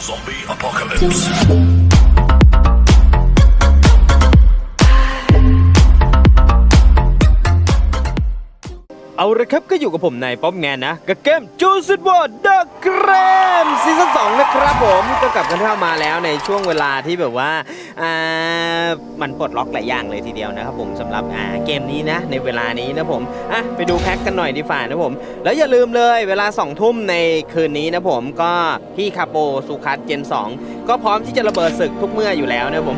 Zombie apocalypse. เอาละครับก็อยู่กับผมนายป๊อปแมนนะกับเกมจูซิดวอร์ดอะเกรมซีซั่นสองนะครับผมก็กลับกันเข้ามาแล้วในช่วงเวลาที่แบบว่าอ่ามันปลดล็อกหลายอย่างเลยทีเดียวนะครับผมสำหรับอ่าเกมนี้นะ ในเวลานี้นะผมอะไปดูแพ็กกันหน่อยดีฝ่านะผม แล้วอย่าลืมเลยเวลา2องทุ่มในคืนนี้นะผมก็พี่คาโปสุคัสเจน 2 ก็พร้อมที่จะระเบิดศึกทุกเมื่ออยู่แล้วนะผม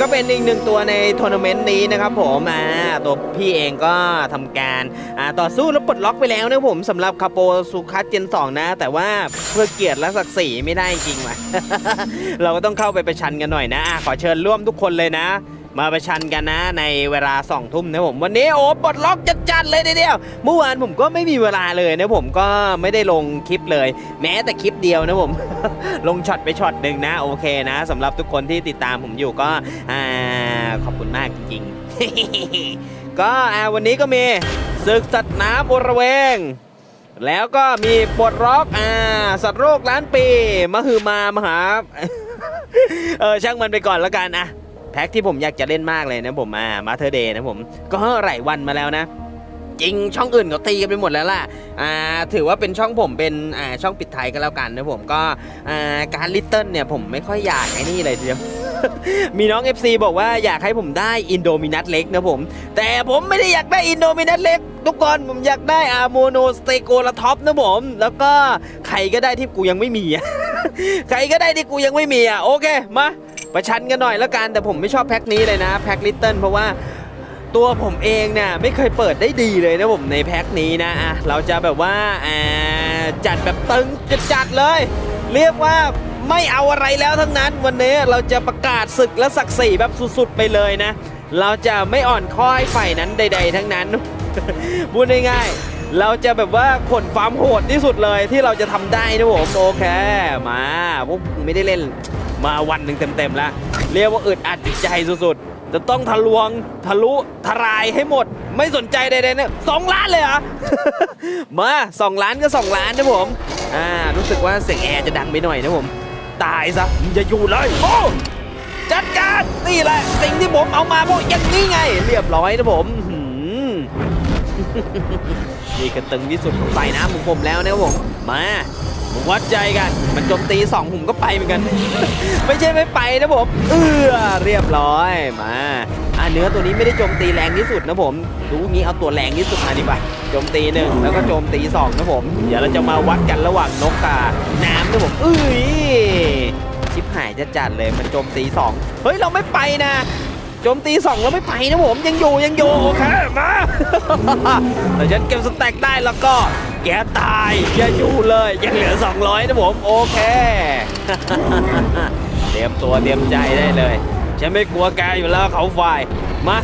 ก็เป็นอีกหนึ่งตัวในทัวร์นาเมนต์นี้นะครับผมอ่าตัวพี่เองก็ทำการอ่าต่อสู้แล้วปลดล็อกไปแล้วนะผมสำหรับคาโปสุคัสเจน2นะ แต่ว่าเพื่อเกียรติและศักดิ์ศรีไม่ได้จริงว่ะเราก็ต้องเข้าไปประชันกันหน่อยนะขอเชิญร่วมทุกคนเลยนะ มาประชันกันนะในเวลาสองทุ่มนะผมวันนี้โอ้ปลดล็อกจัดๆเลยทีเดียวเมื่อวานผมก็ไม่มีเวลาเลยนะผมก็ไม่ได้ลงคลิปเลย แม้แต่คลิปเดียวนะผม ลงช็อตไปช็อตหนึ่งนะโอเคนะสำหรับทุกคนที่ติดตามผมอยู่ก็อขอบคุณมากจริงก็วันนี้ก็มี ศึกสัตว์น้ำอระเวง แล้วก็มีปลดล็อกอ่าสัตว์โรคล้านปีมหือมามหาเออช่างมันไปก่อนแล้วกันอะแพ็กที่ผมอยากจะเล่นมากเลยนะผมอ่ามาเธอเดย์นะผม ก็หลายวันมาแล้วนะจริงช่องอื่นเขาตีกันไปหมดแล้วล่ะ อ่า ถือว่าเป็นช่องผมเป็น อ่า ช่องปิดไทยก็แล้วกันนะผมก็ อ่า การลิตเติ้ลเนี่ยผมไม่ค่อยอยากไอ้นี่เลยทีเดียว มีน้อง FC บอกว่าอยากให้ผมได้อินโดมินัทเล็กนะผม แต่ผมไม่ได้อยากได้อินโดมินัทเล็ก ทุกคนผมอยากได้อาโมโนสเตโกลาท็อปนะผม แล้วก็ใครก็ได้ที่กูยังไม่มีอะใครก็ได้ที่กูยังไม่มีอะโอเคมาประชันกันหน่อยแล้วกันแต่ผมไม่ชอบแพ็คนี้เลยนะแพ็คลิตเติ้ลเพราะว่าตัวผมเองเนี่ยไม่เคยเปิดได้ดีเลยนะผมในแพ็คนี้นะอะเราจะแบบว่าอ่าจัดแบบตึงจัดๆเลย เรียกว่า ไม่เอาอะไรแล้วทั้งนั้น วันนี้เราจะประกาศศึกและศักดิ์ศรีแบบสุดๆไปเลยนะ เราจะไม่อ่อนข้อให้ฝ่ายนั้นใด ๆ ทั้งนั้นพูดง่ายๆเราจะแบบว่าขนความโหดที่สุดเลยที่เราจะทำได้นะผมโอเคมาพวกไม่ได้เล่นมาวันหนึ่งเต็มๆแล้วเรียกว่าอึดอัดจิตใจสุดๆ จะต้องทะลวงทะลุทลายให้หมด ไม่สนใจใดๆเนี่ยสองล้านเลยเหรอมาสองล้านก็สองล้านนะผมอ่ารู้สึกว่าเสียงแอร์จะดังไปหน่อยนะผม ตายซะมึงจะอยู่เลยโอ้จัดการนี่แหละ สิ่งที่ผมเอามาเพราะอย่างนี้ไง เรียบร้อยนะผมอื้อหือนี่ก็ตึงที่สุดของสายน้ำของผมแล้วนะครับผมมามาวัดใจกัน มันโจมตีสองผมก็ไปเหมือนกัน ไม่ใช่ไม่ไปนะผม เออเรียบร้อยมาอ่าเนื้อตัวนี้ไม่ได้โจมตีแรงที่สุดนะผมดูงี้เอาตัวแรงที่สุดมาดีกว่าโจมตีหนึ่งแล้วก็โจมตีสองนะผม เดี๋ยวเราจะมาวัดกันระหว่างนกกับน้ำนะผมเอ้ยชิบหาย จะจัดเลยมันโจมตีสองเฮ้ย เราไม่ไปนะ โจมตีสองแล้วไม่ไปนะผม ยังอยู่ยังอยู่โอเคมาแต่ฉันเก็บสแต็กได้แล้วก็แกตายอย่าอยู่เลยยังเหลือ 200 นะผม โอเค เตรียมตัวเตรียมใจได้เลย ฉันไม่กลัวแกอยู่แล้วเขาไฟมา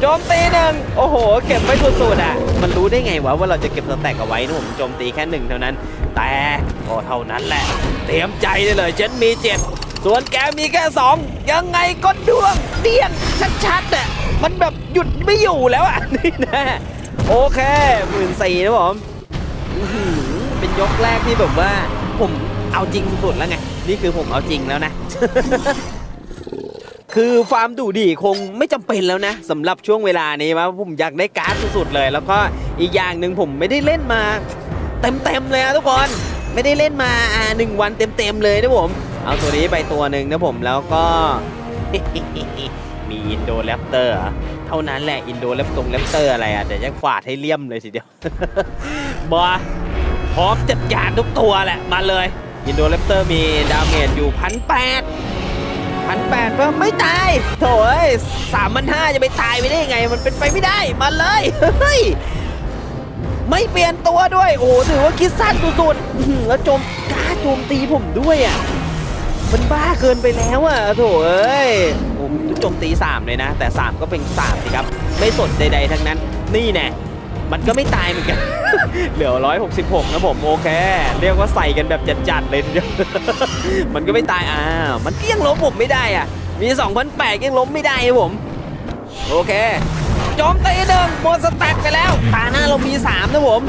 โจมตีหนึ่งโอ้โห เก็บไว้สุดๆอะ มันรู้ได้ไงวะว่าเราจะเก็บสแต็กเอาไว้นะผมโจมตีแค่หนึ่งเท่านั้น แต่ก็เท่านั้นแหละ เตรียมใจได้เลยฉันมีเจ็ด ส่วนแกมีแค่สองยังไงก็ดวงเดียนชัดๆอะมันแบบหยุดไม่อยู่แล้วอะนี่นะโอเคหมื่นสี่นะผมเป็นยกแรกที่แบบว่า ผมเอาจริงสุดๆแล้วไง นี่คือผมเอาจริงแล้วนะ คือฟาร์มดูดีคงไม่จำเป็นแล้วนะสำหรับช่วงเวลานี้ว่าผมอยากได้การ์ดสุดๆเลย แล้วก็อีกอย่างหนึ่งผมไม่ได้เล่นมา เต็มๆเลยทุกคนไม่ได้เล่นมาหนึ่งวันเต็มๆเลยนะผม เอาตัวนี้ไปตัวหนึ่งนะผมแล้วก็ มีอินโดแรปเตอร์เท่านั้นแหละอินโดแรปตรงแรปเตอร์อะไรอะเดี๋ยวจะขวาดให้เลี่ยมเลยทีเดียวบอพร้อมจัดการทุกตัวแหละ มาเลยอินโดแรปเตอร์มีดาเมจอยู่พันแปดพันแปดเพิ่มไม่ตายโถ่ยสามพันห้าจะไปตายไปได้ยังไง มันเป็นไปไม่ได้ มาเลยเฮ้ยไม่เปลี่ยนตัวด้วย โอ้โหถือว่าคิดสั้นสุดๆแล้วโจมกล้าโจมตีผมด้วยอะ มันบ้าเกินไปแล้วอะโถเอ้ยผมโจมตี 3 เลยนะ แต่ 3 ก็เป็น3สิครับ ไม่สนใดๆทั้งนั้น นี่แน่มันก็ไม่ตายเหมือนกัน เหลือ 166 นะผม โอเค เรียกว่าใส่กันแบบจัดๆเลยทีเดียวมันก็ไม่ตายอ้ามันเก็ยังล้มผมไม่ได้อะ มี2,008ยังล้มไม่ได้ผม โอเคโจมตีหนึ่งหมดสแต็กไปแล้วตาหน้าเรามี 3 นะผม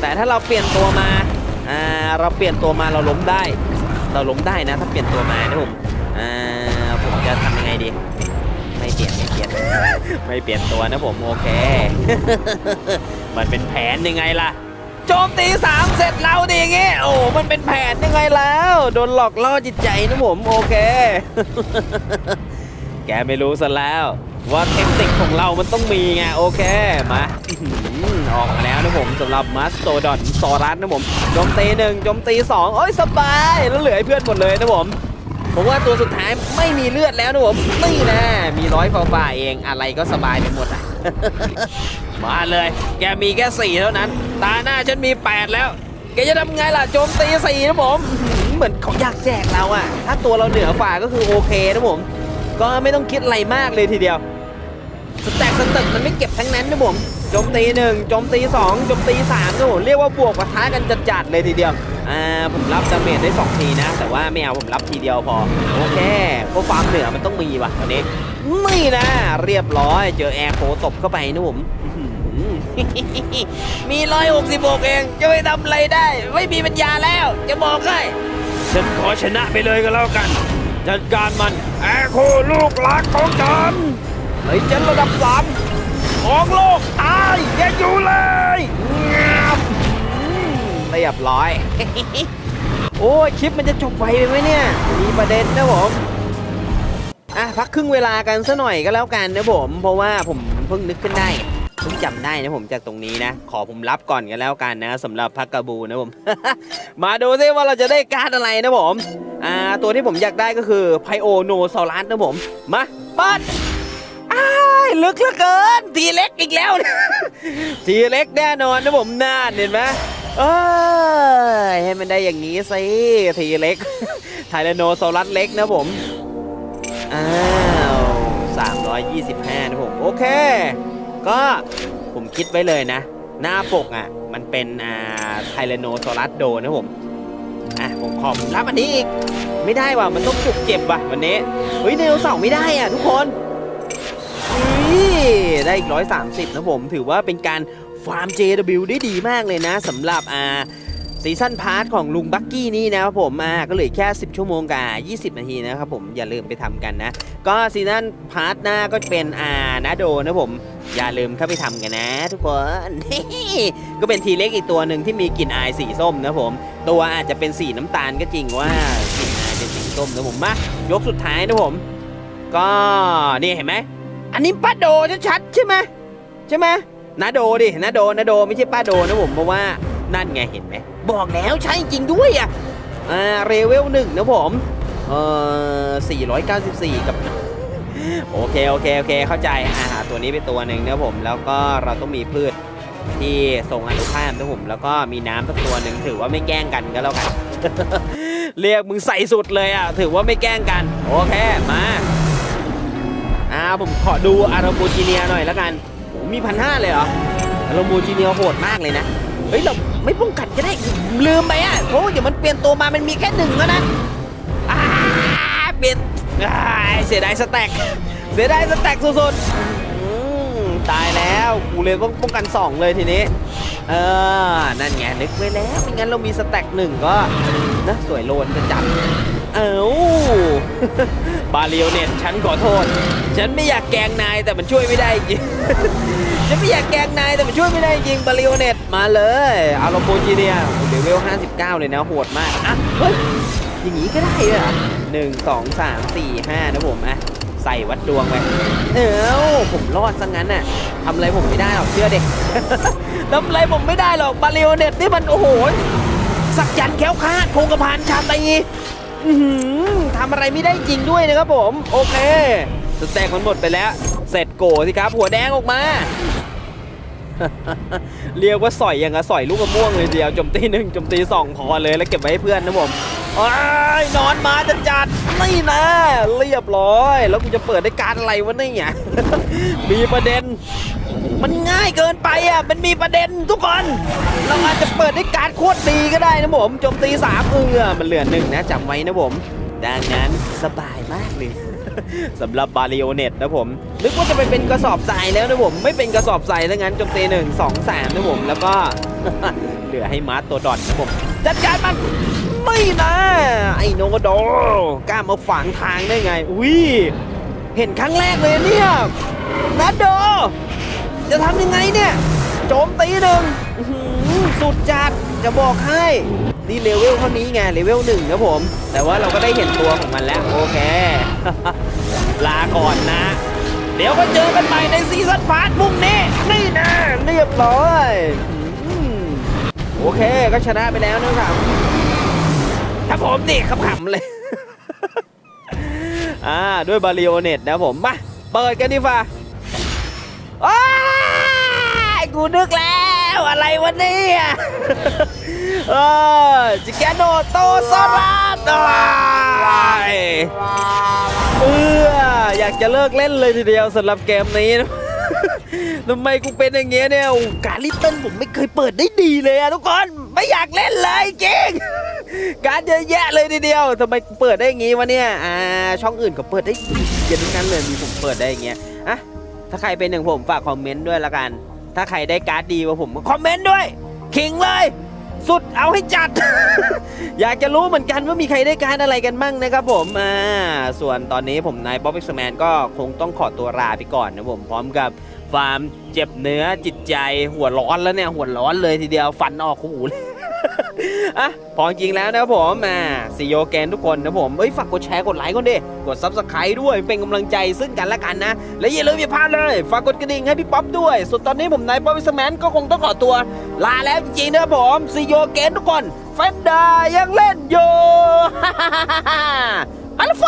แต่ถ้าเราเปลี่ยนตัวมาอ่าเราเปลี่ยนตัวมาเราล้มได้ เราล้มได้นะ ถ้าเปลี่ยนตัวมานะผมอ่าผมจะทำยังไงดี ไม่เปลี่ยนไม่เปลี่ยน ไม่เปลี่ยนตัวนะผมโอเค มันเป็นแผนยังไงล่ะโจมตีสามเสร็จเราดิอย่างงี้โอ้มันเป็นแผนยังไงแล้ว โดนหลอกล่อจิตใจนะผมโอเค แกไม่รู้ซะแล้ว ว่าเทคนิคของเรามันต้องมีไงโอเคมาออกมาแล้วนะผมสำหรับมาสโตดอนซอรัสนะผมโจมตีหนึ่งโจมตีสองโอ้ยสบายแล้วเหลือให้เพื่อนหมดเลยนะผมผมว่าตัวสุดท้ายไม่มีเลือดแล้วนะผมนี่นะมีร้อยฝ่าฝ่าเองอะไรก็สบายไปหมดอะมาเลย แกมีแค่สี่เท่านั้น ตาหน้าฉันมีแปดแล้ว แกจะทำไงล่ะโจมตีสี่นะผมเหมือนเขาอยากแจกเราอะ ถ้าตัวเราเหนือฝ่าก็คือโอเคนะผม ก็ไม่ต้องคิดอะไรมากเลยทีเดียว สแต็กสตึกมันไม่เก็บทั้งนั้นนะผมโจมตีหนึ่งโจมตีสองโจมตีสามนะผมเรียกว่าบวกปะทะกันจัดๆเลยทีเดียวอ่าผมรับดาเมจได้สองทีนะ แต่ว่าไม่เอาผมรับทีเดียวพอโอเคเพราะความเหนือมันต้องมีว่ะวันนี้นี่นะเรียบร้อย เจอแอร์โคตบเข้าไปนะผมมีร้อยหกสิบกเอง จะไปทำอะไรได้ ไม่มีปัญญาแล้ว จะบอกให้ฉันขอชนะไปเลยก็แล้วกัน จัดการมัน แอร์โคลูกหลานของฉัน ไอ้ฉันระดับสามของโลกตายอย่าอยู่เลยงับอืมเรียบร้อย โอ้ยคลิปมันจะจบไวไปไหมเนี่ย มีประเด็นนะผมอะพักครึ่งเวลากันซะหน่อยก็แล้วกันนะผม เพราะว่าผมเพิ่งนึกขึ้นได้เพิ่งจำได้นะผมจากตรงนี้นะ ขอผมรับก่อนกันแล้วกันนะสำหรับพักกาบูนะผม มาดูซิว่าเราจะได้การ์ดอะไรนะผม อ่าตัวที่ผมอยากได้ก็คือไพโอโนซอรัสนะผม มาปัด ยลึกเหลือเกิน ทีเล็กอีกแล้ว ทีเล็กแน่นอนนะผมน่านเห็นไหมเอ้ยให้มันได้อย่างนี้สิทีเล็กไทแรโนโซอรัสเล็กนะผม อ้าว 325 นะผม โอเค ก็ผมคิดไว้เลยนะ หน้าปกอะ มันเป็นอ่าไทแรโนโซอรัสโดนะผม อะ ผมขอมรับอันนี้อีก ไม่ได้ว่ะ มันต้องจุกเจ็บว่ะวันนี้ เฮ้ยไดโนเสาร์ไม่ได้อะทุกคน ได้อีก 130 นะผม ถือว่าเป็นการฟาร์ม JW ได้ดีมากเลยนะสำหรับอ่าซีซั่นพาร์ทของลุงบักกี้นี่นะครับผมอ่าก็เหลือแค่ 10 ชั่วโมงกับ20 นาทีนะครับผมอย่าลืมไปทำกันนะ ก็ซีซั่นพาร์ทหน้าก็เป็นอ่านาโดนะผมอย่าลืมเข้าไปทำกันนะ ทุกคนก็เป็นทีเล็กอีกตัวหนึ่งที่มีกลิ่นอายสีส้มนะผม ตัวอาจจะเป็นสีน้ำตาลก็จริงว่ากลิ่นอายเป็นสีส้มนะผมมายกสุดท้ายนะผม ก็นี่เห็นไหม อันนี้ป้าโดชัดๆใช่ไหมใช่ไหมนาโดดินาโดนาโดไม่ใช่ป้าโดนะผมเพราะว่านั่นไงเห็นไหมบอกแล้วใช่จริงด้วยอะอ่าเรเวลหนึ่งนะผมเอ่อ494 กับ โอเคโอเคโอเคเข้าใจอ่าตัวนี้เป็นตัวหนึ่งนะผมแล้วก็เราต้องมีพืชที่ทรงอนุภาพนะผมแล้วก็มีน้ำสักตัวหนึ่งถือว่าไม่แกล้งกันก็แล้วกัน เรียกมึงใส่สุดเลยอะถือว่าไม่แกล้งกัน โอเคมา ผมขอดูอารามบูจิเนียหน่อยแล้วกันโอ้มีพันห้าเลยเหรออารามบูจิเนียโหดมากเลยนะ เฮ้ย เราไม่ป้องกันก็ได้ลืมไปอะเพราะว่าเดี๋ยวมันเปลี่ยนตัวมามันมีแค่หนึ่งแล้วนะอ่าเปลี่ยนอ่าเสียดายสแต็กเสียดายสแต็กสุดๆอืมตายแล้วกูเลยต้องป้องกันสองเลยทีนี้ เออ นั่นไงนึกไว้แล้วไม่งั้นเรามีสแต็กหนึ่งก็นะสวยโลนจะจับเอ้าบาเลียวเน็ตฉันขอโทษ ฉันไม่อยากแกงนายแต่มันช่วยไม่ได้จริงฉันไม่อยากแกงนายแต่มันช่วยไม่ได้จริงบาริโอเน็ตมาเลยอารมโบจีเนียเลเวล59 เลยนะโหดมากอะเฮ้ยอย่างนี้ก็ได้เหรอหนึ่งสองสามสี่ห้านะผมอะ ใส่วัดดวงไปเอ้าผมรอดซะงั้นน่ะทำอะไรผมไม่ได้หรอกเชื่อเด็กทำอะไรผมไม่ได้หรอกบาริโอเน็ตนี่มันโอ้โหสักยันแค้วคาดคงกระพานชาตีทำอะไรไม่ได้จริงด้วยนะครับผม โอเคสแต็กมันหมดไปแล้ว เสร็จโกสิครับ หัวแดงออกมา เรียกว่าสอยอย่างกับสอยลูกมะม่วงเลยเดียวโจมตีหนึ่งโจมตีสองพอเลยแล้วเก็บไว้ให้เพื่อนนะผม อ้ายนอนมาจัดจัดๆนี่นะ เรียบร้อย แล้วกูจะเปิดได้การอะไรวะเนี่ยมีประเด็น มันง่ายเกินไปอะ มันมีประเด็นทุกคน เราอาจจะเปิดได้การโคตรดีก็ได้นะผมโจมตีสามเออมันเหลือหนึ่งนะจำไว้นะผม ดังนั้นสบายมากเลยสำหรับบาริโอเน็ตนะผมนึกว่าจะไปเป็นกระสอบทรายแล้วนะผม ไม่เป็นกระสอบทรายแล้วงั้นโจมตีหนึ่งสองสามนะผม แล้วก็เหลือให้มาร์ตตัวดอนนะผม จัดการมัน ไม่นะ ไอ้โนโดกล้ามาฝังทางได้ไง อุ้ย เห็นครั้งแรกเลยเนี่ยนัดโด จะทำยังไงเนี่ย โจมตีหนึ่งสุดจัด จะบอกให้ นี่เลเวลเท่านี้ไง เลเวลหนึ่งครับผม แต่ว่าเราก็ได้เห็นตัวของมันแล้ว โอเค ลาก่อนนะ เดี๋ยวก็เจอกันใหม่ในซีซั่นพาร์ทมุ่งนี้ นี่นะ เรียบร้อยโอเค ก็ชนะไปแล้วนะครับ ครับผมนี่ขำๆเลย อ่า ด้วยบาริโอเน็ตนะผม มา เปิดกันดีฟ้าอ้ายกูนึกแล้วอะไรวะเนี่ยเออจิแกโนโตโซราตายเอออยากจะเลิกเล่นเลยทีเดียวสำหรับเกมนี้นะทำไมกูเป็นอย่างเงี้ยเนี่ยการลิตเติ้ลผมไม่เคยเปิดได้ดีเลยอะทุกคน ไม่อยากเล่นเลยจริง การเยอะแยะเลยทีเดียวทำไมเปิดได้อย่างงี้วะเนี่ยอ่าช่องอื่นก็เปิดได้เย็นทั้งนั้นเลยมีผมเปิดได้อย่างเงี้ยอะถ้าใครเป็นอย่างผมฝากคอมเมนต์ด้วยละกัน ถ้าใครได้การ์ดดีกว่าผมคอมเมนต์ด้วยขิงเลย สุดเอาให้จัด อยากจะรู้เหมือนกันว่ามีใครได้การ์ดอะไรกันบ้างนะครับผมอ่าส่วนตอนนี้ผมนายป๊อปเอ็กซ์แมนก็คงต้องขอตัวลาไปก่อนนะผมพร้อมกับฟามเจ็บเนื้อจิตใจหัวร้อนแล้วเนี่ยหัวร้อนเลยทีเดียวฟันออกหูเลย อะพอจริงแล้วนะผมอ่าซีโยแกนทุกคนนะผมเอ้ยฝากกดแชร์กดไลค์ก่อนดิกดซับสไครต์ด้วยเป็นกำลังใจซึ่งกันและกันนะ และอย่าลืมอย่าพลาดเลย ฝากกดกระดิ่งให้พี่ป๊อปด้วย ส่วนตอนนี้ผมนายป๊อปวิสแมนก็คงต้องขอตัว ลาแล้วจริงๆนะผมซีโยแกนทุกคนแฟนดายังเล่นอยู่มาละไฟ